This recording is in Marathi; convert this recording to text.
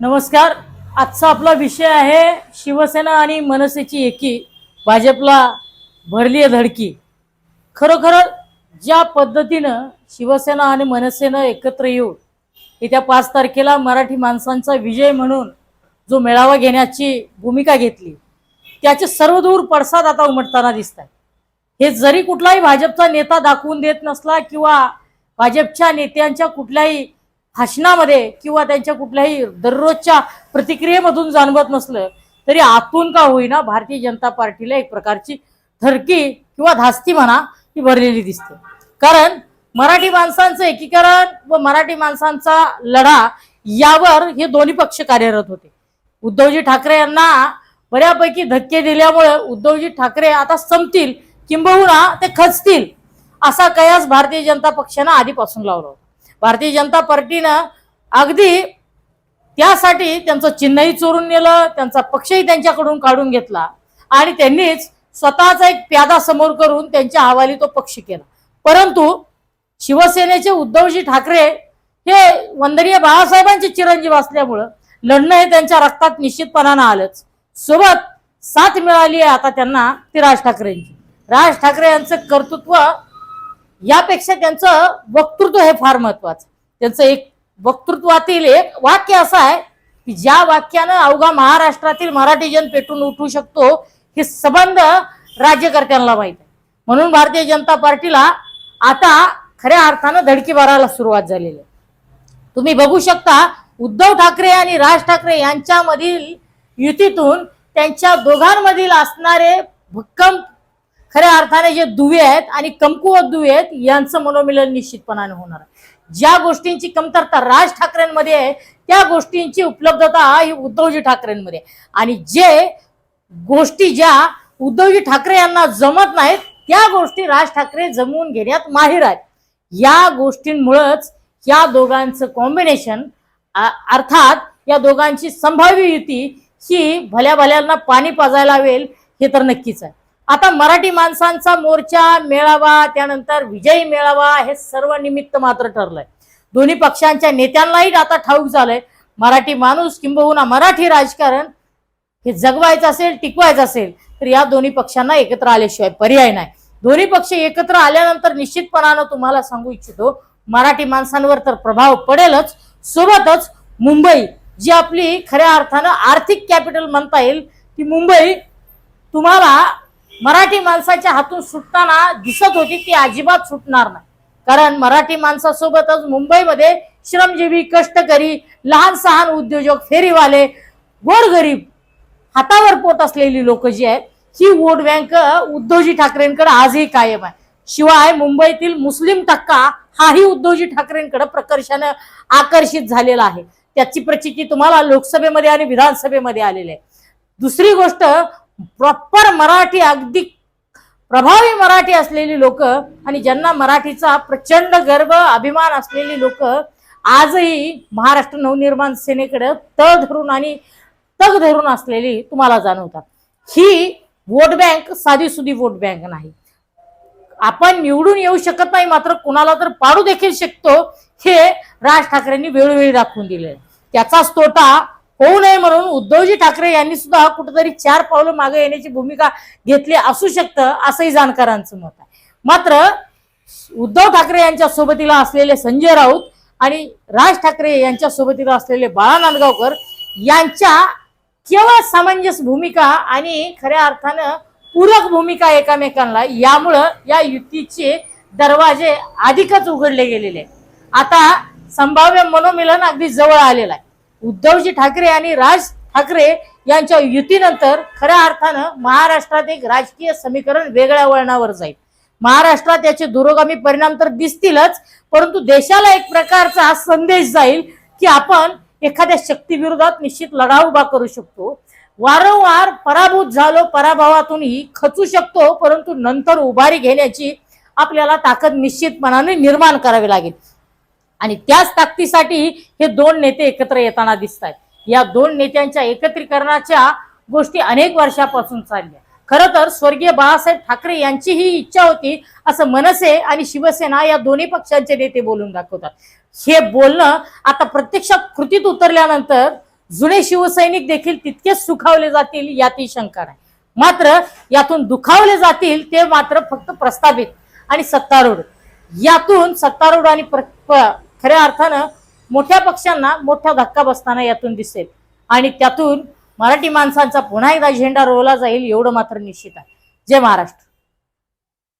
नमस्कार. आजचा आपला विषय आहे शिवसेना आणि मनसेची एकी भाजपला भरली आहे धडकी. खरोखर ज्या पद्धतीनं शिवसेना आणि मनसेनं एकत्र येऊन येत्या पाच तारखेला मराठी माणसांचा विजय म्हणून जो मेळावा घेण्याची भूमिका घेतली त्याचे सर्वदूर पडसाद आता उमटताना दिसत आहे हे जरी कुठलाही भाजपचा नेता दाखवून देत नसला किंवा भाजपच्या नेत्यांच्या कुठल्याही भाषणामध्ये किंवा त्यांच्या कुठल्याही दररोजच्या प्रतिक्रियेमधून जाणवत नसलं तरी आतून का होईना भारतीय जनता पार्टीला एक प्रकारची थरकी किंवा धास्ती म्हणा ही भरलेली दिसते. कारण मराठी माणसांचं एकीकरण व मराठी माणसांचा लढा यावर हे दोन्ही पक्ष कार्यरत होते. उद्धवजी ठाकरे यांना बऱ्यापैकी धक्के दिल्यामुळे उद्धवजी ठाकरे आता संपतील किंबहुना ते खचतील असा कयास भारतीय जनता पक्षानं आधीपासून लावला होता. भारतीय जनता पार्टीनं अगदी त्यासाठी त्यांचं चिन्हही चोरून नेलं त्यांचा पक्षही त्यांच्याकडून काढून घेतला आणि त्यांनीच स्वतःचा एक प्यादा समोर करून त्यांच्या हवाली तो पक्ष केला. परंतु शिवसेनेचे उद्धवजी ठाकरे हे वंदनीय बाळासाहेबांचे चिरंजीव असल्यामुळं लढणं हे त्यांच्या रक्तात निश्चितपणानं आलंच. सोबत साथ मिळाली आहे आता त्यांना ती राज ठाकरेंची. राज ठाकरे यांचं कर्तृत्व यापेक्षा त्यांचं वक्तृत्व हे फार महत्वाचं. त्यांचं एक वक्तृत्वातील एक वाक्य असं आहे की ज्या वाक्यानं अवघा महाराष्ट्रातील मराठी जन पेटून उठू शकतो हे संबंध राज्यकर्त्यांना माहीत आहे. म्हणून भारतीय जनता पार्टीला आता खऱ्या अर्थानं धडकी भरायला सुरुवात झालेली आहे. तुम्ही बघू शकता उद्धव ठाकरे आणि राज ठाकरे यांच्यामधील युतीतून त्यांच्या दोघांमधील असणारे भक्कम खऱ्या अर्थाने जे दुवे आहेत आणि कमकुवत दुवे आहेत यांचं मनोमिलन निश्चितपणाने होणार आहे. ज्या गोष्टींची कमतरता राज ठाकरेंमध्ये आहे त्या गोष्टींची उपलब्धता ही उद्धवजी ठाकरेंमध्ये आहे. आणि जे गोष्टी ज्या उद्धवजी ठाकरे यांना जमत नाहीत त्या गोष्टी राज ठाकरे जमवून घेण्यात माहीर आहेत. या गोष्टींमुळंच या दोघांचं कॉम्बिनेशन अर्थात या दोघांची संभाव्य युती ही भल्या भल्यांना पाणी पाजायला हवेल हे तर नक्कीच आहे. आता मराठी माणसांचा मोर्चा मेळावा त्यानंतर विजयी मेळावा हे सर्व निमित्त मात्र ठरलंय. दोन्ही पक्षांच्या नेत्यांनाही आता ठाऊक झालंय. मराठी माणूस किंबहुना मराठी राजकारण हे जगवायचं असेल टिकवायचं असेल तर या दोन्ही पक्षांना एकत्र आल्याशिवाय पर्याय नाही. दोन्ही पक्ष एकत्र आल्यानंतर निश्चितपणानं तुम्हाला सांगू इच्छितो मराठी माणसांवर तर प्रभाव पडेलच. सोबतच मुंबई जी आपली खऱ्या अर्थानं आर्थिक कॅपिटल म्हणता येईल ती मुंबई तुम्हाला मराठी माणसाच्या हातून सुटताना दिसत होती ती अजिबात सुटणार नाही. कारण मराठी माणसासोबतच मुंबईमध्ये श्रमजीवी कष्टकरी लहान सहान उद्योजक फेरीवाले गोरगरीब हातावर पोट असलेली लोक जी आहेत ही वोट बँक उद्धवजी ठाकरेंकडे आजही कायम आहे. शिवाय मुंबईतील मुस्लिम टक्का हाही उद्धवजी ठाकरेंकडे प्रकर्षानं आकर्षित झालेला आहे. त्याची प्रचिती तुम्हाला लोकसभेमध्ये आणि विधानसभेमध्ये आलेली आहे. दुसरी गोष्ट प्रॉपर मराठी अगदी प्रभावी मराठी असलेली लोक आणि ज्यांना मराठीचा प्रचंड गर्व अभिमान असलेली लोक आजही महाराष्ट्र नवनिर्माण सेनेकडे तळ धरून आणि तग धरून असलेली तुम्हाला जाणवतात. ही वोट बँक साधी सुधी वोट बँक नाही. आपण निवडून येऊ शकत नाही मात्र कुणाला तर पाडू देखील शकतो हे राज ठाकरेंनी वेळोवेळी दाखवून दिले त्याचाच तोटा होऊ नये म्हणून उद्धवजी ठाकरे यांनी सुद्धा कुठेतरी चार पावलं मागे येण्याची भूमिका घेतली असू शकतं असंही जाणकारांचं मत आहे. मात्र उद्धव ठाकरे यांच्या सोबतीला असलेले संजय राऊत आणि राज ठाकरे यांच्या सोबतीला असलेले बाळा नांदगावकर यांच्या केवळ सामंजस्य भूमिका आणि खऱ्या अर्थानं पूरक भूमिका एकामेकांना यामुळं या युतीचे दरवाजे अधिकच उघडले गेलेले आता संभाव्य मनोमिलन अगदी जवळ आलेलं आहे. उद्धवजी ठाकरे आणि राज ठाकरे यांच्या युतीनंतर खऱ्या अर्थानं महाराष्ट्रात एक राजकीय समीकरण वेगळ्या वळणावर जाईल. महाराष्ट्रात याचे दुरोगामी परिणाम तर दिसतीलच परंतु देशाला एक प्रकारचा संदेश जाईल की आपण एखाद्या शक्तीविरोधात निश्चित लढा उभा करू शकतो. वारंवार पराभूत झालो पराभवातूनही खचू शकतो परंतु नंतर उभारी घेण्याची आपल्याला ताकद निश्चितपणाने निर्माण करावी लागेल. आणि त्याच ताकदीसाठी हे दोन नेते एकत्र येताना दिसत आहेत या दोन नेत्यांच्या एकत्रीकरणाच्या गोष्टी अनेक वर्षापासून चालल्या. खरं तर स्वर्गीय बाळासाहेब ठाकरे यांची ही इच्छा होती असं मनसे आणि शिवसेना या दोन्ही पक्षांचे नेते बोलून दाखवतात. हे बोलणं आता प्रत्यक्षात कृतीत उतरल्यानंतर जुने शिवसैनिक देखील तितकेच सुखावले जातील यातही शंका नाही. मात्र यातून दुखावले जातील ते मात्र फक्त प्रस्थापित आणि सत्तारूढ. यातून सत्तारूढ आणि प्र- खऱ्या अर्थानं मोठ्या पक्षांना मोठा धक्का बसताना यातून दिसेल. आणि त्यातून मराठी माणसांचा पुन्हा एकदा झेंडा रोवला जाईल एवढं मात्र निश्चित आहे. जय महाराष्ट्र.